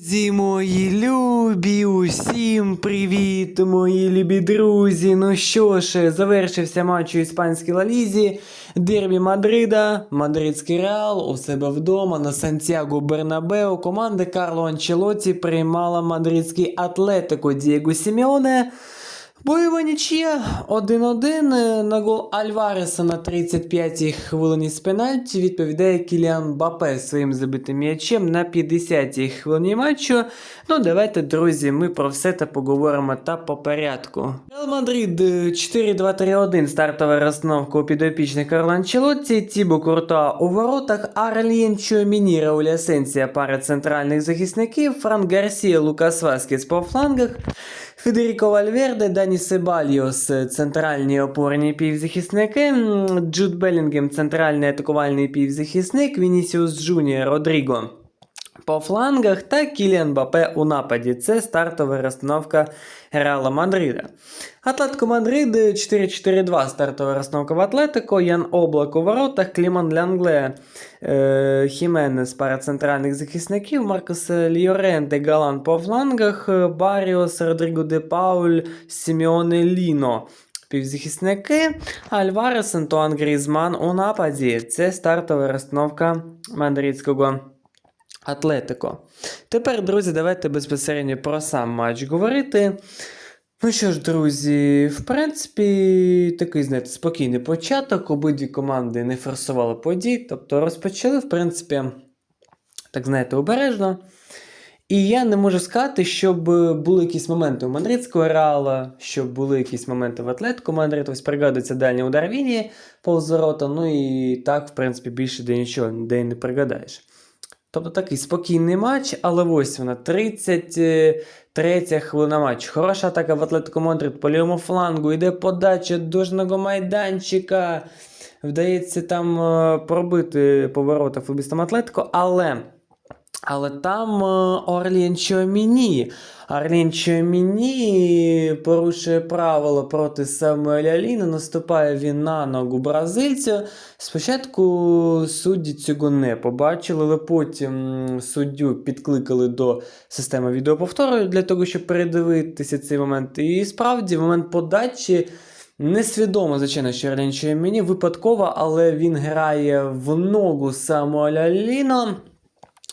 Друзі мої любі, усім привіт, мої любі друзі. Ну що ж, завершився матч у іспанській лалізі. Дербі Мадрида, Мадридський Реал у себе вдома на Сантьяго Бернабео. Команда Карло Анчелоті приймала мадридський Атлетико Дієго Сімеоне. Бойова нічия 1-1 на гол Альвареса на 35-й хвилині з пенальті відповідає Кіліан Бапе своїм забитим м'ячем на 50-й хвилині матчу. Ну, давайте, друзі, ми про все це поговоримо та по порядку. Реал Мадрид е, 4-2-3-1 стартова розстановка у підопічних Карло Анчелотті, Тібо Куртуа у воротах, Арлін Чуаміні, Рауль Асенсія, пара центральних захисників, Франк Гарсія, Лукас Васкес по флангах, Федеріко Вальверде, Дані Себальйос, центральні опорні півзахисники, Джуд Белінгем, центральний атакувальний півзахисник, Вінісіус Джуніор, Родріго по флангах та Кіліан Бапе у нападі. Це стартова розстановка Реала Мадрида. Атлетико Мадрид 4-4-2 стартова розстановка в Атлетико, Ян Облак у воротах, Кліман Лянгле, е, Хіменес пара центральних захисників, Маркос Ліоренте, Галан по флангах, е, Баріос, Родріго де Пауль, Сімеоне Ліно. Півзахисники, Альварес, Антуан Грізман у нападі. Це стартова розстановка мадридського Атлетико. Тепер, друзі, давайте безпосередньо про сам матч говорити. Ну що ж, друзі, в принципі, такий, знаєте, спокійний початок. Обидві команди не форсували подій, тобто розпочали, в принципі, так знаєте, обережно. І я не можу сказати, щоб були якісь моменти у Мадридського реала, щоб були якісь моменти в Атлетико Мадрид. Ось пригадується дальній удар Віні повз ворота, ну і так, в принципі, більше де нічого, де не пригадаєш. Тобто такий спокійний матч, але ось вона 33 хвилина матч. Хороша атака в Атлетико Мадрид по лівому флангу. Йде подача дожного майданчика. Вдається там е, пробити поворота футбістам Атлетико, але. Але там е, Орлін Чоміні. Орлін Чоміні порушує правило проти Самуеля Ліна. Наступає він на ногу бразильця. Спочатку судді цього не побачили, але потім суддю підкликали до системи відеоповтору для того, щоб передивитися цей момент. І справді, в момент подачі. Несвідомо, звичайно, що Орлін Чоміні випадково, але він грає в ногу Самуеля Ліна.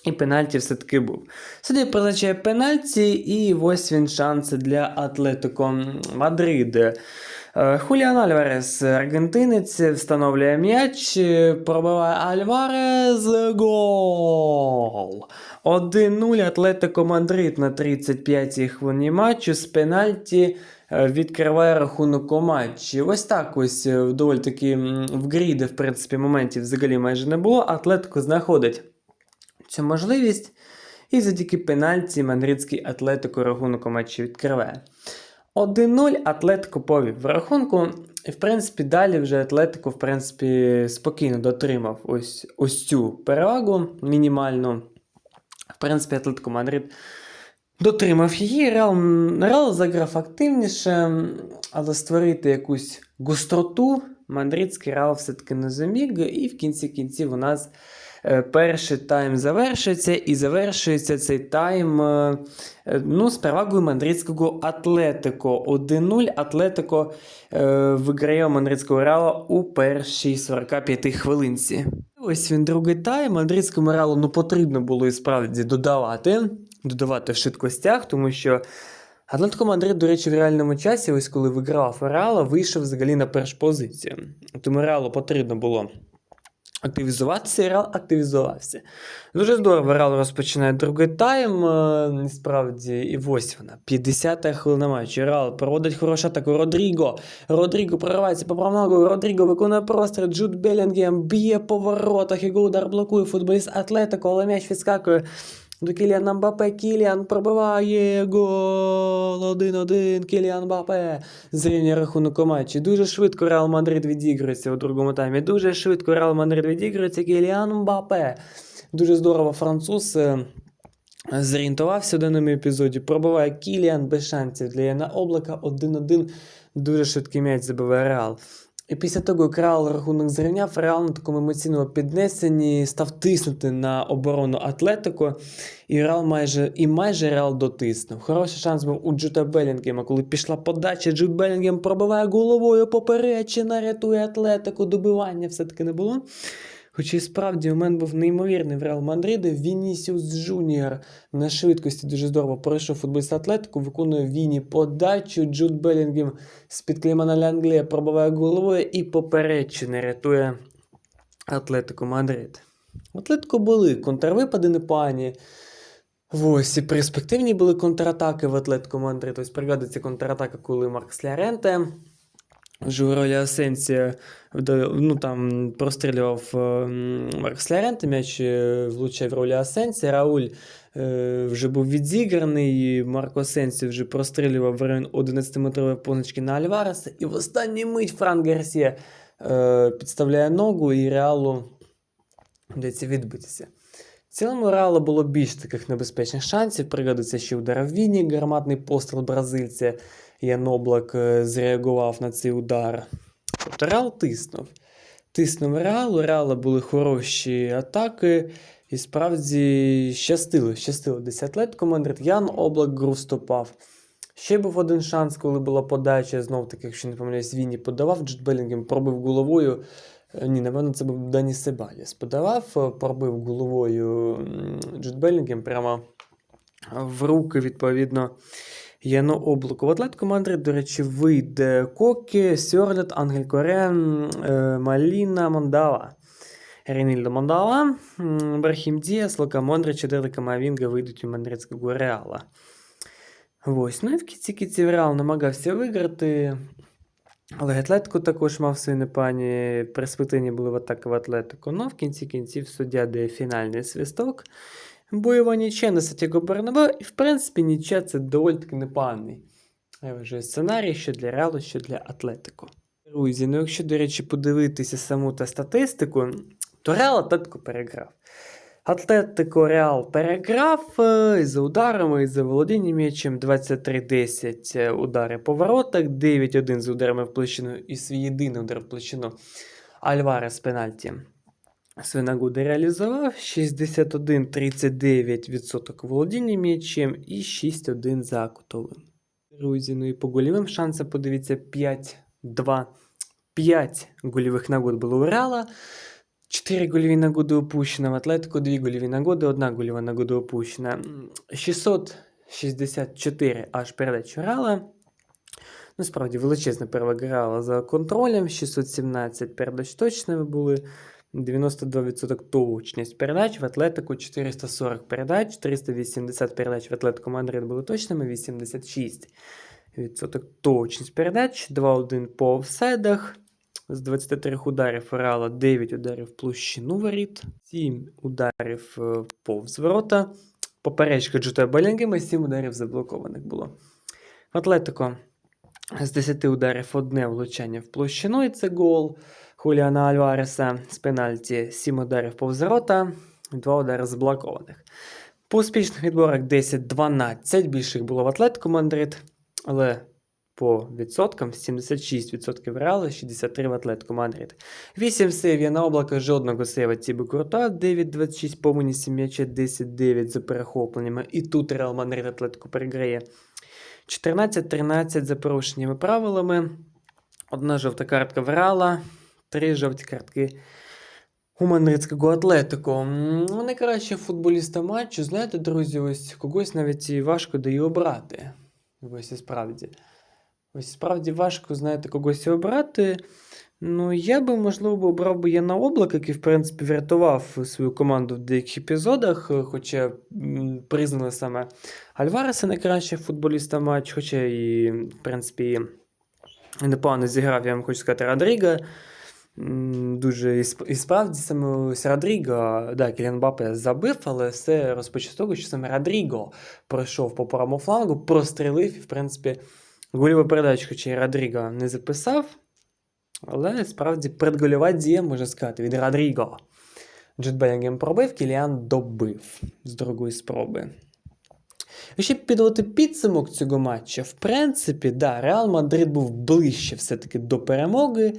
І пенальті все-таки був. Суддя призначає пенальті, і ось він шанс для Атлетико Мадрид. Е, Хуліан Альварес, аргентинець, встановлює м'яч, пробиває Альварес, гол! 1-0 Атлетико Мадрид на 35-й хвилині матчу з пенальті е, відкриває рахунок у матчі. Ось так ось е, доволі таки в грі, де в принципі моментів взагалі майже не було. Атлетико знаходить цю можливість. І завдяки пенальті мадридський Атлетико рахунок у матчі відкриває. 1-0 Атлетико повів в рахунку. І, в принципі, далі вже Атлетико, в принципі, спокійно дотримав ось, ось цю перевагу мінімальну. В принципі, Атлетико Мадрид дотримав її. Реал, Реал заграв активніше, але створити якусь гостроту мадридський Реал все-таки не зуміг. І в кінці кінців у нас перший тайм завершується, і завершується цей тайм е, е, ну, з перевагою мадридського Атлетико. 1-0 Атлетико е, виграє у мадридського Реала у першій 45 хвилинці. Ось він другий тайм. Мадридському Реалу ну, потрібно було і справді додавати, додавати в швидкостях, тому що Атлантико Мадрид, до речі, в реальному часі, ось коли виграв Реала, вийшов взагалі на першу позицію. Тому Реалу потрібно було активізуватися, і Реал активізувався. Дуже здорово, Реал розпочинає другий тайм. е, Насправді, і ось вона. 50-та хвилина матчу. Реал проводить хорошу атаку. Родріго. Родріго проривається по правногу. Родріго виконує простріл. Джуд Белінгем б'є по воротах. Його удар блокує футболіст Атлетико, але м'яч відскакує. До Кіліана Мбапе. Кіліан пробиває гол. 1-1. Кіліан Мбапе. Зрівнює рахунок у матчі. Дуже швидко Реал Мадрид відігрується у другому таймі. Дуже швидко Реал Мадрид відігрується. Кіліан Мбапе. Дуже здорово француз. е, Зорієнтувався в даному епізоді, пробиває Кіліан без шансів для Яна Облака 1-1. Дуже швидкий м'яч забиває Реал. І після того, як Реал рахунок зрівняв, Реал на такому емоційному піднесенні став тиснути на оборону Атлетико, і Реал майже і майже Реал дотиснув. Хороший шанс був у Джута Белінгема, коли пішла подача, Джут Белінгем пробиває головою поперечина, рятує Атлетику, добивання все-таки не було. Хоча і справді момент був неймовірний в Реал Мадриді. Вінісіус Джуніор на швидкості дуже здорово пройшов футболіст Атлетику, виконує Віні подачу. Джуд Белінгем з-під Клімана Лянглія пробиває головою і поперечини рятує Атлетико Мадрид. У Атлетико були контрвипади непогані. Ось і перспективні були контратаки в Атлетико Мадрид. Ось пригадується контратака, коли Маркс Ляренте ролі Асенсія ну, там, прострілював е, Маркс Ляренте, м'яч влучав в ролі Асенсія. Рауль е, вже був відзіграний, і Марко Асенсі вже прострілював в район 11-метрової позначки на Альвареса. І в останній мить Франк Гарсія е, підставляє ногу і Реалу вдається відбитися. В цілому Реалу було більш таких небезпечних шансів. Пригадується, що удар Віні, гарматний постріл бразильця. Ян Облак е, зреагував на цей удар. Тобто Реал тиснув. Тиснув Реал, у Реала були хороші атаки. І справді щастило, щастило десь Атлетико Мадрид. Ян Облак гру стопав. Ще був один шанс, коли була подача, знов таки, якщо не помиляюсь, Вінні подавав, Джет Белінгем пробив головою. Е, Ні, напевно, це був Дані Себаліс. Подавав, е, пробив головою Джет Белінгем прямо в руки, відповідно, Яну Облаку. В Атлетико Мадрид, до речі, вийде Кокі, Сьорлет, Ангель Корен, е, Маліна, Мондава. Ренільдо Мондава, м, Брахім Діас, Лука Мондрич і Дерека Мавінга вийдуть у Мадридського Реала. Ось. Ну і в кінці кінців Реал намагався виграти. Але Атлетико також мав свої непані перспективні були в атаки в Атлетико. Ну, в кінці кінців суддя дає фінальний свисток. Бойова нічия на Сантьяго Бернабеу, і в принципі нічия це доволі таки непоганий. Я вважаю, сценарій що для Реалу, що для Атлетико. Друзі, ну якщо, до речі, подивитися саму та статистику, то Реал Атлетико переграв. Атлетико Реал переграв е, і за ударами, і за володінням м'ячем 23-10 е, удари по воротах, 9-1 з ударами в площину і свій єдиний удар в площину Альварес пенальті. Свинагуди реалізував 61-39% володіння м'ячем і 6-1 за кутовим. Друзі, ну і по гольовим шансам подивіться 5-2. 5 гольових нагод було у Реала. 4 гольові нагоди опущено в Атлетико, 2 гольові нагоди, 1 гольова нагода опущена. 664 аж передач Реала. Насправді величезна перевага Реала за контролем. 617 передач точними були. 92% точність передач в Атлетику 440 передач, 380 передач в Атлетико Мадрид були точними, 86% точність передач, 2-1 по офсайдах. З 23 ударів Реала 9 ударів площину воріт, 7 ударів е, повз ворота. Поперечка Джута Белінгема, 7 ударів заблокованих було. Атлетико з 10 ударів одне влучання в площину, і це гол. Хуліана Альвареса з пенальті 7 ударів повз ворота, 2 удари заблокованих. По успішних відборах 10-12 більше їх було в Атлетико Мадрид, але по відсоткам 76% в Реалі, 63% в Атлетико Мадрид. 8 сейвів на облака, жодного сейва Тібі Крута, 9-26 по винісі м'яча, 10-9 за перехопленнями. І тут Реал Мадрид Атлетико переграє. 14-13 за порушеннями правилами. Одна жовта картка в Реала, три жовті картки у Мадридського Атлетико. М, ну, Найкраще футболіста матчу, знаєте, друзі, ось когось навіть і важко дає обрати. Ось і справді. Ось справді важко, знаєте, когось обрати. Ну, я би, можливо, обрав би Яна Облак, який, в принципі, врятував свою команду в деяких епізодах, хоча признали саме Альвареса найкращим футболіста матч, хоча і, в принципі, непогано зіграв, я вам хочу сказати, Родріга. Дуже і справді саме ось Родріго, да, Кіліан Бапе забив, але все розпочав з того, що саме Родріго пройшов по правому флангу, прострілив і, в принципі, гольову передачу, хоча і Родріго не записав. Але справді предгольова дія, можна сказати, від Родріго. Джет Белінгем пробив, Кіліан добив з другої спроби. Ще підводити підсумок цього матча. В принципі, да, Реал Мадрид був ближче все-таки до перемоги.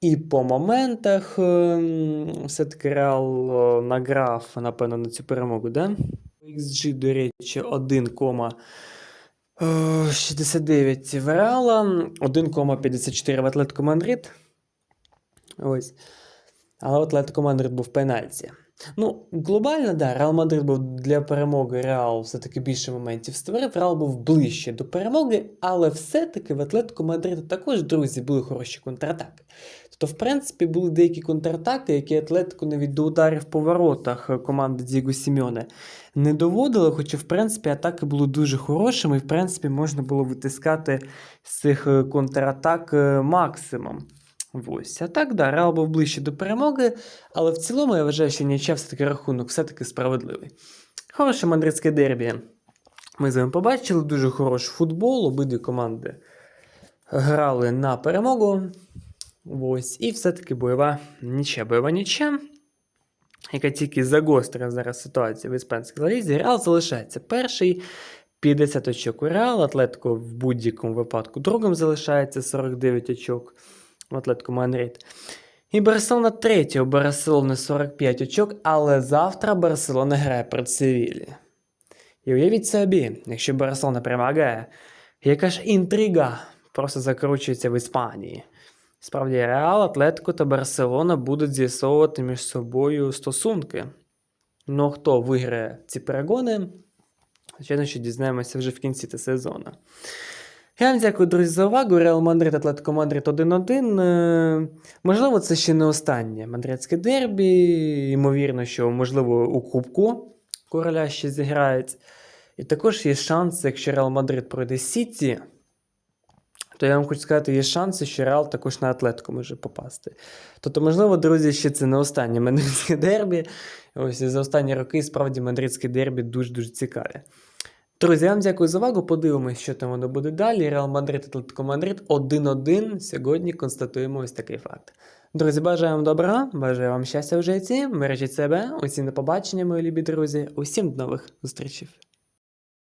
І по моментах ем, все-таки Реал е, награв, напевно, на цю перемогу, да? XG, до речі, 1,69 в Реала, 1,54 в Атлетико Мандрид. Ось. Але Атлетико Мандрид був в пенальті. Ну, глобально, да, Реал Мадрид був для перемоги Реал все-таки більше моментів створив. Реал був ближче до перемоги, але все-таки в Атлетико Мадриду також, друзі, були хороші контратаки. Тобто, в принципі, були деякі контратаки, які Атлетико навіть до ударів по воротах е, команди Діго Сімьоне не доводили, хоча, в принципі, атаки були дуже хорошими, і, в принципі, можна було витискати з цих е, контратак е, максимум. Ось. А так, да, Реал був ближче до перемоги, але в цілому я вважаю, що нічия все-таки рахунок все-таки справедливий. Хороше мадридське дербі. Ми з вами побачили дуже хороший футбол, обидві команди грали на перемогу. Ось. І все-таки бойова нічия. Бойова нічия, яка тільки загострює зараз ситуацію в іспанській лалізі. Реал залишається перший. 50 очок у Реал, Атлетико в будь-якому випадку другим залишається 49 очок Атлетико Мадрид. І Барселона третя, у Барселони 45 очок, але завтра Барселона грає проти Севілі. І уявіть собі, якщо Барселона перемагає, яка ж інтрига просто закручується в Іспанії. Справді, Реал, Атлетико та Барселона будуть з'ясовувати між собою стосунки. Ну, хто виграє ці перегони? Звичайно, що дізнаємося вже в кінці сезону. Я вам дякую, друзі, за увагу. Реал Мадрид, Атлетико Мадрид 1-1. Е, Можливо, це ще не останнє мадридське дербі. Ймовірно, що, можливо, у Кубку короля ще зіграють. І також є шанс, якщо Реал Мадрид пройде Сіті, то я вам хочу сказати, є шанси, що Реал також на Атлетико може попасти. Тобто, можливо, друзі, ще це не останнє мадридське дербі. Ось за останні роки справді мадридське дербі дуже-дуже цікаве. Друзі, вам дякую за увагу. Подивимось, що там воно буде далі. Реал Мадрид, Атлетико Мадрид 1-1. Сьогодні констатуємо ось такий факт. Друзі, бажаю вам добра, бажаю вам щастя в житті, бережіть себе, усім до побачення, мої любі друзі, усім до нових зустрічей.